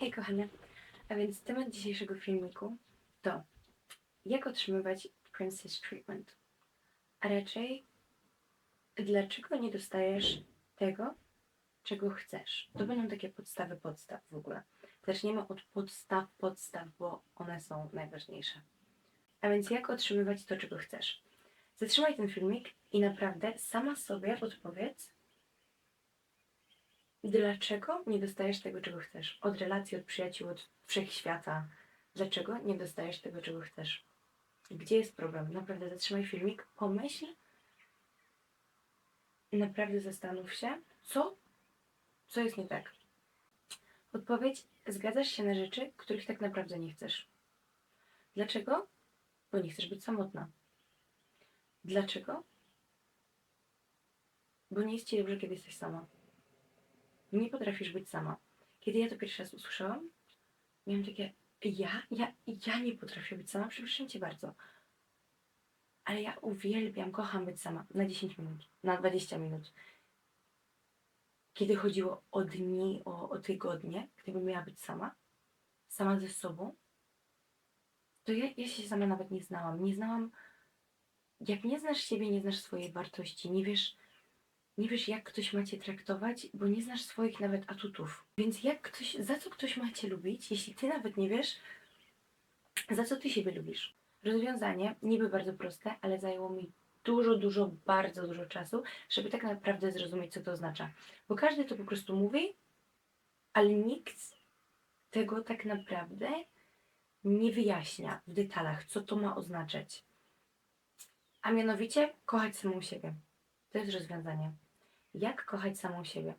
Hej kochane, a więc temat dzisiejszego filmiku to jak otrzymywać princess treatment, a raczej dlaczego nie dostajesz tego, czego chcesz. To będą takie podstawy podstaw w ogóle. Zaczniemy od podstaw podstaw, bo one są najważniejsze. A więc jak otrzymywać to, czego chcesz. Zatrzymaj ten filmik i naprawdę sama sobie odpowiedz, Dlaczego nie dostajesz tego, czego chcesz? Od relacji, od przyjaciół, od wszechświata. Dlaczego nie dostajesz tego, czego chcesz? Gdzie jest problem? Naprawdę zatrzymaj filmik, pomyśl, naprawdę zastanów się, co, co jest nie tak. Odpowiedź, zgadzasz się na rzeczy, których tak naprawdę nie chcesz. Dlaczego? Bo nie chcesz być samotna. Dlaczego? Bo nie jest ci dobrze, kiedy jesteś sama nie potrafisz być sama. Kiedy ja to pierwszy raz usłyszałam, miałam takie, ja? Ja, ja nie potrafię być sama, przepraszam cię bardzo. Ale ja uwielbiam, kocham być sama na 10 minut, na 20 minut. Kiedy chodziło o dni, o, o tygodnie, gdybym miała być sama, sama ze sobą, to ja, ja się sama nawet nie znałam. Nie znałam, jak nie znasz siebie, nie znasz swojej wartości, nie wiesz, nie wiesz, jak ktoś ma cię traktować, bo nie znasz swoich nawet atutów. Więc jak ktoś, za co ktoś ma cię lubić, jeśli ty nawet nie wiesz, za co ty siebie lubisz? Rozwiązanie niby bardzo proste, ale zajęło mi dużo, dużo, bardzo dużo czasu, żeby tak naprawdę zrozumieć, co to oznacza. Bo każdy to po prostu mówi, ale nikt tego tak naprawdę nie wyjaśnia w detalach, co to ma oznaczać. A mianowicie kochać samą siebie. To jest rozwiązanie. Jak kochać samą siebie?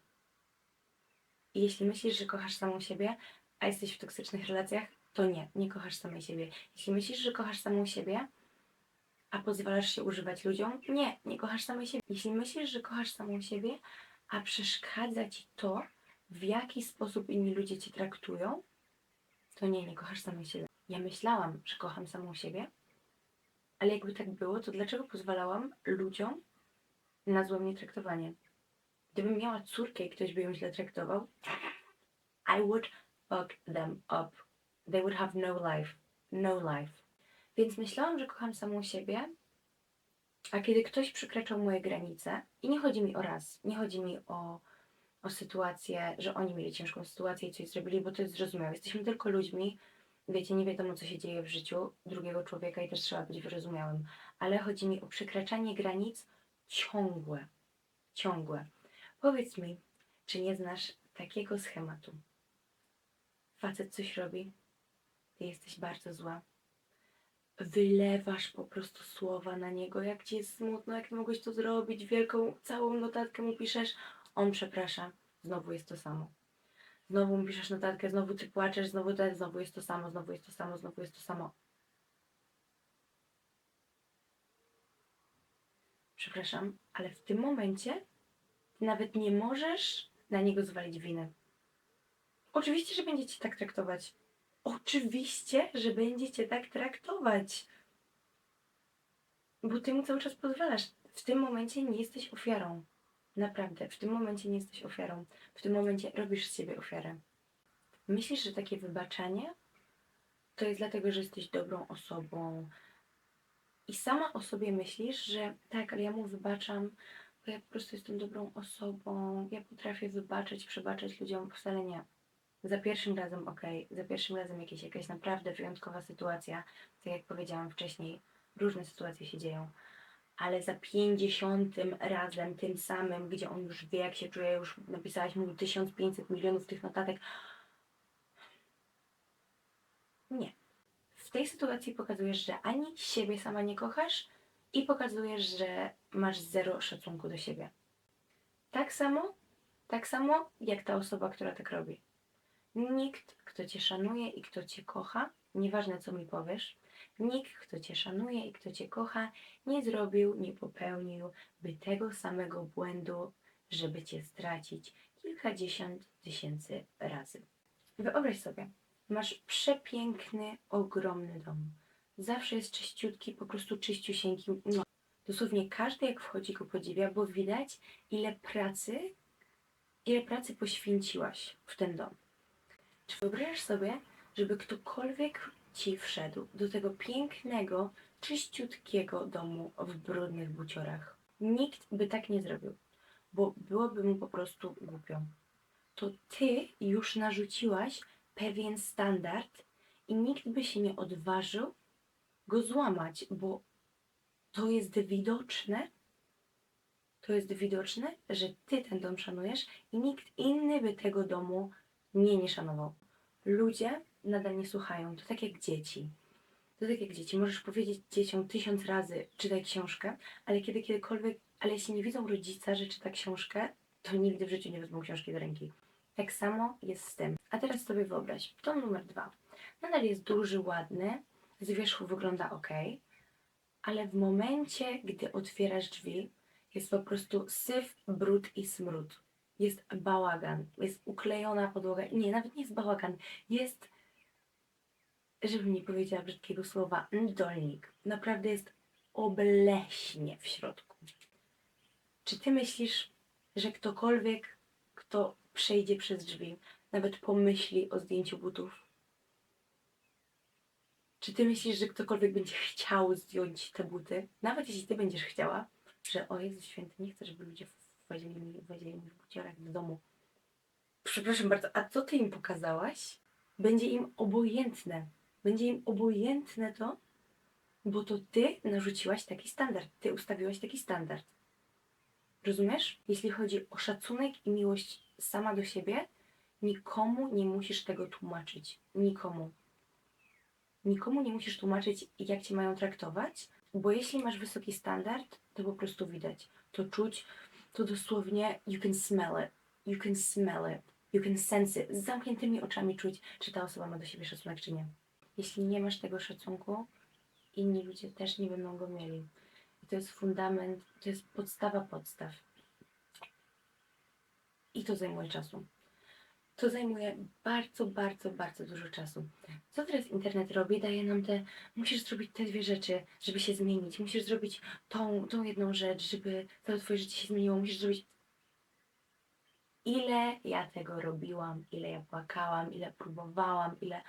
I jeśli myślisz, że kochasz samą siebie, a jesteś w toksycznych relacjach, to nie, nie kochasz samej siebie. Jeśli myślisz, że kochasz samą siebie, a pozwalasz się używać ludziom, nie, nie kochasz samej siebie. Jeśli myślisz, że kochasz samą siebie, a przeszkadza ci to, w jaki sposób inni ludzie cię traktują, to nie, nie kochasz samej siebie. Ja myślałam, że kocham samą siebie, ale jakby tak było, to dlaczego pozwalałam ludziom na złe mnie traktowanie? Gdybym miała córkę i ktoś by ją źle traktował, I would fuck them up. They would have no life. No life. Więc myślałam, że kocham samą siebie, a kiedy ktoś przekraczał moje granice, i nie chodzi mi o raz, nie chodzi mi o, o sytuację, że oni mieli ciężką sytuację i coś zrobili, bo to jest zrozumiałe. Jesteśmy tylko ludźmi, wiecie, nie wiadomo, co się dzieje w życiu drugiego człowieka i też trzeba być wyrozumiałym. Ale chodzi mi o przekraczanie granic ciągłe. Ciągłe. Powiedz mi, czy nie znasz takiego schematu? Facet coś robi, ty jesteś bardzo zła. Wylewasz po prostu słowa na niego, jak ci jest smutno, jak ty mogłeś to zrobić, wielką, całą notatkę mu piszesz, on przeprasza, znowu jest to samo. Znowu mu piszesz notatkę, znowu ty płaczesz, znowu ten, znowu jest to samo, znowu jest to samo, znowu jest to samo. Przepraszam, ale w tym momencie nawet nie możesz na niego zwalić winy. Oczywiście, że będziecie tak traktować. Oczywiście, że będziecie tak traktować. Bo ty mu cały czas pozwalasz. W tym momencie nie jesteś ofiarą. Naprawdę, w tym momencie nie jesteś ofiarą. W tym momencie robisz z siebie ofiarę. Myślisz, że takie wybaczanie to jest dlatego, że jesteś dobrą osobą. I sama o sobie myślisz, że tak, ale ja mu wybaczam, bo ja po prostu jestem dobrą osobą, ja potrafię wybaczyć, przebaczać ludziom, wcale nie. Za pierwszym razem ok, za pierwszym razem jakieś, jakaś naprawdę wyjątkowa sytuacja, tak jak powiedziałam wcześniej, różne sytuacje się dzieją, ale za pięćdziesiątym razem, tym samym, gdzie on już wie, jak się czuje, już napisałaś mu 1500 milionów tych notatek, nie. W tej sytuacji pokazujesz, że ani siebie sama nie kochasz i pokazujesz, że masz zero szacunku do siebie. Tak samo, tak samo jak ta osoba, która tak robi. Nikt, kto cię szanuje i kto cię kocha, nieważne co mi powiesz, nikt, kto cię szanuje i kto cię kocha, nie zrobił, nie popełnił by tego samego błędu, żeby cię stracić kilkadziesiąt tysięcy razy. Wyobraź sobie, masz przepiękny, ogromny dom. Zawsze jest czyściutki, po prostu czyściusieńki. No. Dosłownie każdy jak wchodzi go podziwia, bo widać ile pracy, ile pracy poświęciłaś w ten dom. Czy wyobrażasz sobie, żeby ktokolwiek ci wszedł do tego pięknego, czyściutkiego domu w brudnych buciorach? Nikt by tak nie zrobił, bo byłoby mu po prostu głupio. To ty już narzuciłaś pewien standard i nikt by się nie odważył go złamać, bo to jest widoczne, to jest widoczne, że ty ten dom szanujesz i nikt inny by tego domu nie nie szanował. Ludzie nadal nie słuchają. To tak jak dzieci. To tak jak dzieci. Możesz powiedzieć dzieciom tysiąc razy czytaj książkę, ale kiedy kiedykolwiek, ale jeśli nie widzą rodzica, że czyta książkę, to nigdy w życiu nie wezmą książki do ręki. Tak samo jest z tym. A teraz sobie wyobraź, dom numer dwa. Nadal jest duży, ładny, z wierzchu wygląda ok, ale w momencie, gdy otwierasz drzwi, jest po prostu syf, brud i smród. Jest bałagan, jest uklejona podłoga. Nie, nawet nie jest bałagan, jest, żebym nie powiedziała brzydkiego słowa, dolnik. Naprawdę jest obleśnie w środku. Czy ty myślisz, że ktokolwiek, kto przejdzie przez drzwi, nawet pomyśli o zdjęciu butów? Czy ty myślisz, że ktokolwiek będzie chciał zdjąć te buty? Nawet jeśli ty będziesz chciała, że o Jezu Święty, nie chcę, żeby ludzie włazili mi, włazili mi w buciorach do domu. Przepraszam bardzo, a co ty im pokazałaś? Będzie im obojętne. Będzie im obojętne to, bo to ty narzuciłaś taki standard. Ty ustawiłaś taki standard. Rozumiesz? Jeśli chodzi o szacunek i miłość sama do siebie, nikomu nie musisz tego tłumaczyć. Nikomu. Nikomu nie musisz tłumaczyć, jak cię mają traktować, bo jeśli masz wysoki standard, to po prostu widać. To czuć, to dosłownie you can smell it. You can smell it. You can sense it. Z zamkniętymi oczami czuć, czy ta osoba ma do siebie szacunek, czy nie. Jeśli nie masz tego szacunku, inni ludzie też nie będą go mieli. I to jest fundament, to jest podstawa podstaw. I to zajmuje czasu. To zajmuje bardzo, bardzo, bardzo dużo czasu. Co teraz internet robi? Daje nam te, musisz zrobić te dwie rzeczy, żeby się zmienić. Musisz zrobić tą, tą jedną rzecz, żeby całe twoje życie się zmieniło. Musisz zrobić... Ile ja tego robiłam, ile ja płakałam, ile próbowałam, ile...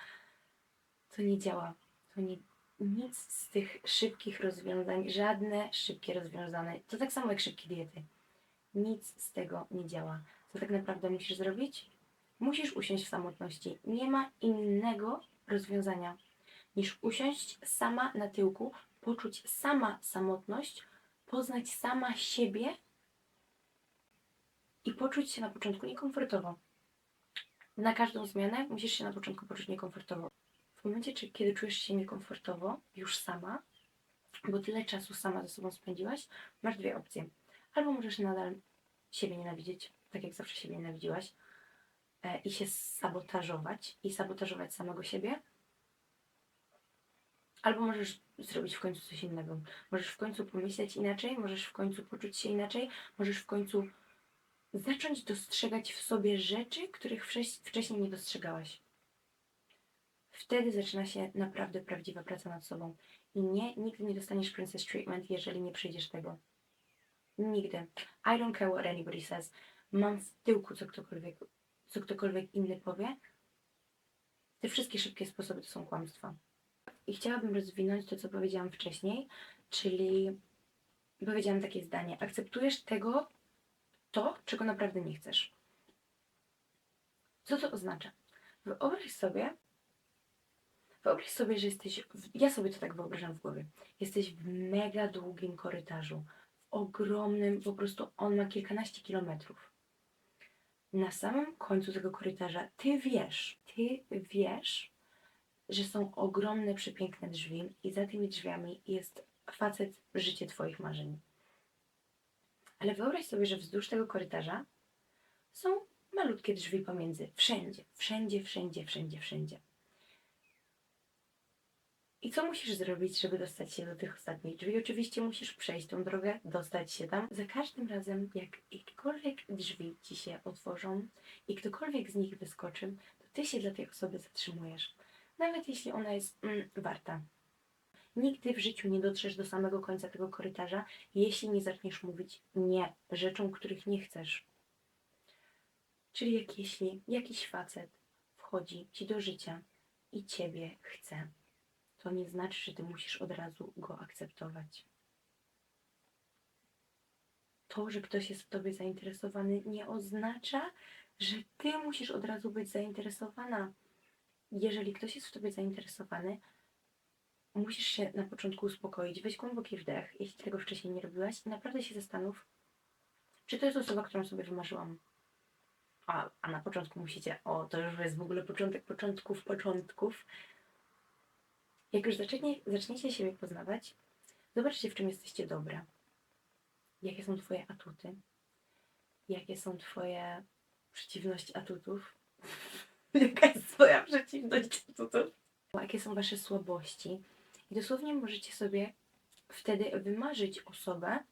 To nie działa. To nie... Nic z tych szybkich rozwiązań, żadne szybkie rozwiązane, to tak samo jak szybkie diety. Nic z tego nie działa. Co tak naprawdę musisz zrobić? Musisz usiąść w samotności. Nie ma innego rozwiązania niż usiąść sama na tyłku, poczuć sama samotność, poznać sama siebie i poczuć się na początku niekomfortowo. Na każdą zmianę musisz się na początku poczuć niekomfortowo. W momencie, kiedy czujesz się niekomfortowo, już sama, bo tyle czasu sama ze sobą spędziłaś, masz dwie opcje. Albo możesz nadal siebie nienawidzieć, tak jak zawsze siebie nienawidziłaś, i się sabotażować, i sabotażować samego siebie, albo możesz zrobić w końcu coś innego. Możesz w końcu pomyśleć inaczej, możesz w końcu poczuć się inaczej, możesz w końcu zacząć dostrzegać w sobie rzeczy, których wcześ- wcześniej nie dostrzegałaś. Wtedy zaczyna się naprawdę prawdziwa praca nad sobą. I nie, nigdy nie dostaniesz princess treatment, jeżeli nie przyjdziesz tego. Nigdy. I don't care what anybody says. Mam w tyłku, co ktokolwiek, co ktokolwiek inny powie. Te wszystkie szybkie sposoby to są kłamstwa. I chciałabym rozwinąć to, co powiedziałam wcześniej, czyli powiedziałam takie zdanie. Akceptujesz tego, to, czego naprawdę nie chcesz. Co to oznacza? Wyobraź sobie, wyobraź sobie, że jesteś, w, ja sobie to tak wyobrażam w głowie, jesteś w mega długim korytarzu, w ogromnym, po prostu on ma kilkanaście kilometrów. Na samym końcu tego korytarza ty wiesz, ty wiesz, że są ogromne, przepiękne drzwi i za tymi drzwiami jest facet życie twoich marzeń. Ale wyobraź sobie, że wzdłuż tego korytarza są malutkie drzwi pomiędzy. Wszędzie, wszędzie, wszędzie, wszędzie, wszędzie. I co musisz zrobić, żeby dostać się do tych ostatnich drzwi? Oczywiście musisz przejść tą drogę, dostać się tam. Za każdym razem, jak jakiekolwiek drzwi ci się otworzą i ktokolwiek z nich wyskoczy, to ty się dla tej osoby zatrzymujesz. Nawet jeśli ona jest mm, warta. Nigdy w życiu nie dotrzesz do samego końca tego korytarza, jeśli nie zaczniesz mówić nie rzeczom, których nie chcesz. Czyli jak jeśli jakiś facet wchodzi ci do życia i ciebie chce, to nie znaczy, że ty musisz od razu go akceptować. To, że ktoś jest w tobie zainteresowany, nie oznacza, że ty musisz od razu być zainteresowana. Jeżeli ktoś jest w tobie zainteresowany, musisz się na początku uspokoić, weź głęboki wdech, jeśli tego wcześniej nie robiłaś, i naprawdę się zastanów, czy to jest osoba, którą sobie wymarzyłam. A, a na początku musicie, o, to już jest w ogóle początek początków, początków. Jak już zacznie, zaczniecie siebie poznawać, zobaczcie, w czym jesteście dobre. Jakie są Twoje atuty. Jakie są Twoje przeciwności atutów. Jaka jest Twoja przeciwność atutów. Jakie są Wasze słabości. I dosłownie możecie sobie wtedy wymarzyć osobę,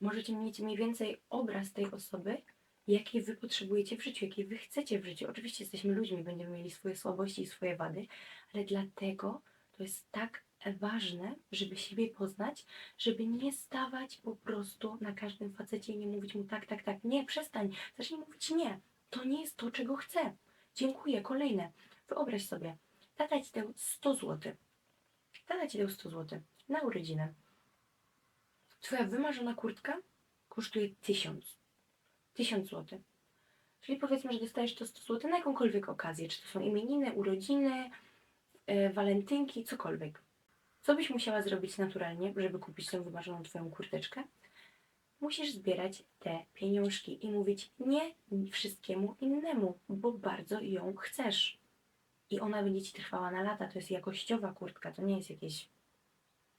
możecie mieć mniej więcej obraz tej osoby, jakiej wy potrzebujecie w życiu, jakiej wy chcecie w życiu. Oczywiście jesteśmy ludźmi, będziemy mieli swoje słabości i swoje wady, ale dlatego to jest tak ważne, żeby siebie poznać, żeby nie stawać po prostu na każdym facecie i nie mówić mu tak, tak, tak. Nie, przestań. Zacznij mówić nie. To nie jest to, czego chcę. Dziękuję. Kolejne. Wyobraź sobie, tata ci dał 100 zł. Tata ci dał 100 zł na urodziny. Twoja wymarzona kurtka kosztuje 1000. 1000 zł. Czyli powiedzmy, że dostajesz to 100 zł na jakąkolwiek okazję, czy to są imieniny, urodziny, e, walentynki, cokolwiek. Co byś musiała zrobić naturalnie, żeby kupić tą wymarzoną Twoją kurteczkę? Musisz zbierać te pieniążki i mówić nie wszystkiemu innemu, bo bardzo ją chcesz. I ona będzie Ci trwała na lata. To jest jakościowa kurtka, to nie jest jakieś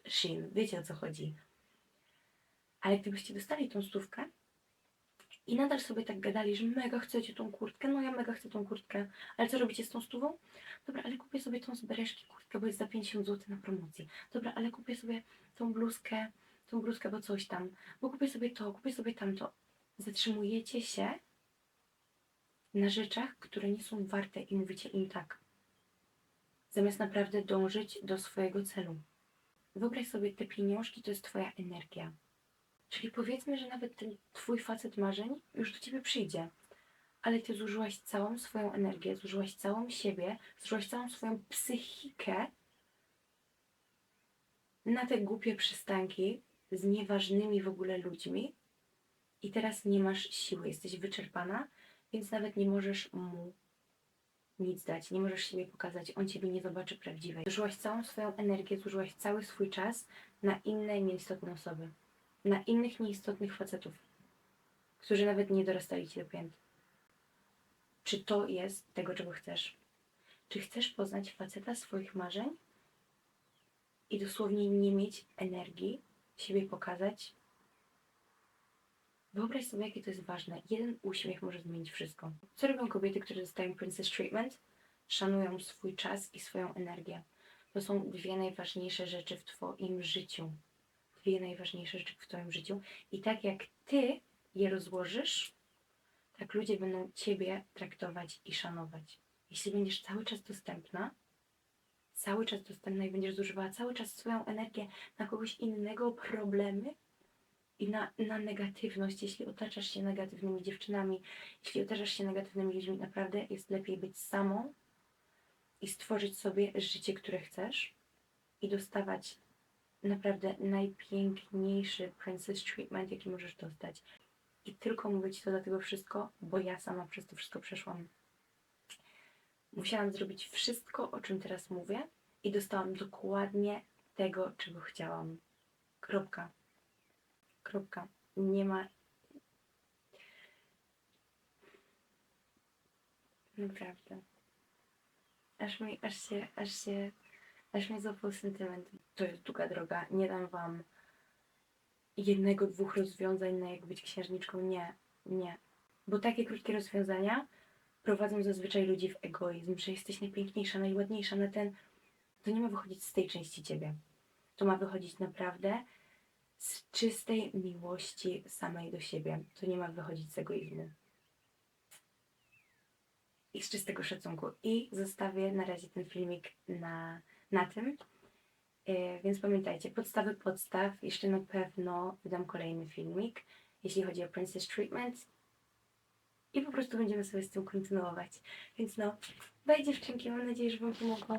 shin. Wiecie o co chodzi. Ale gdybyście dostali tą stówkę i nadal sobie tak gadali, że mega chcecie tą kurtkę, no ja mega chcę tą kurtkę, ale co robicie z tą stówą? Dobra, ale kupię sobie tą z bereszki kurtkę, bo jest za 50 zł na promocji. Dobra, ale kupię sobie tą bluzkę, tą bluzkę, bo coś tam, bo kupię sobie to, kupię sobie tamto. Zatrzymujecie się na rzeczach, które nie są warte i mówicie im tak. Zamiast naprawdę dążyć do swojego celu. Wyobraź sobie, te pieniążki to jest Twoja energia. Czyli powiedzmy, że nawet ten twój facet marzeń już do ciebie przyjdzie, ale ty zużyłaś całą swoją energię, zużyłaś całą siebie, zużyłaś całą swoją psychikę na te głupie przystanki z nieważnymi w ogóle ludźmi. I teraz nie masz siły, jesteś wyczerpana, więc nawet nie możesz mu nic dać, nie możesz siebie pokazać, on ciebie nie zobaczy prawdziwej. Zużyłaś całą swoją energię, zużyłaś cały swój czas na inne nieistotne osoby na innych nieistotnych facetów, którzy nawet nie dorastali ci do pięt. Czy to jest tego, czego chcesz? Czy chcesz poznać faceta swoich marzeń i dosłownie nie mieć energii, siebie pokazać? Wyobraź sobie, jakie to jest ważne. Jeden uśmiech może zmienić wszystko. Co robią kobiety, które dostają Princess Treatment? Szanują swój czas i swoją energię. To są dwie najważniejsze rzeczy w Twoim życiu dwie najważniejsze rzeczy w Twoim życiu. I tak jak Ty je rozłożysz, tak ludzie będą Ciebie traktować i szanować. Jeśli będziesz cały czas dostępna, cały czas dostępna i będziesz zużywała cały czas swoją energię na kogoś innego, problemy i na, na negatywność, jeśli otaczasz się negatywnymi dziewczynami, jeśli otaczasz się negatywnymi ludźmi, naprawdę jest lepiej być samą i stworzyć sobie życie, które chcesz i dostawać naprawdę najpiękniejszy princess treatment, jaki możesz dostać. I tylko mówię Ci to dlatego wszystko, bo ja sama przez to wszystko przeszłam. Musiałam zrobić wszystko, o czym teraz mówię i dostałam dokładnie tego, czego chciałam. Kropka. Kropka. Nie ma... Naprawdę. Aż mi, aż się, aż się Aż mnie złapał sentyment. To jest długa droga. Nie dam wam jednego, dwóch rozwiązań na jak być księżniczką. Nie, nie. Bo takie krótkie rozwiązania prowadzą zazwyczaj ludzi w egoizm, że jesteś najpiękniejsza, najładniejsza na ten. To nie ma wychodzić z tej części ciebie. To ma wychodzić naprawdę z czystej miłości samej do siebie. To nie ma wychodzić z egoizmu. I z czystego szacunku. I zostawię na razie ten filmik na na tym. E, Więc pamiętajcie, podstawy podstaw. Jeszcze na pewno wydam kolejny filmik. jeśli chodzi o Princess Treatment. I po prostu będziemy sobie z tym kontynuować. Więc no, bye dziewczynki, mam nadzieję, że Wam pomogło.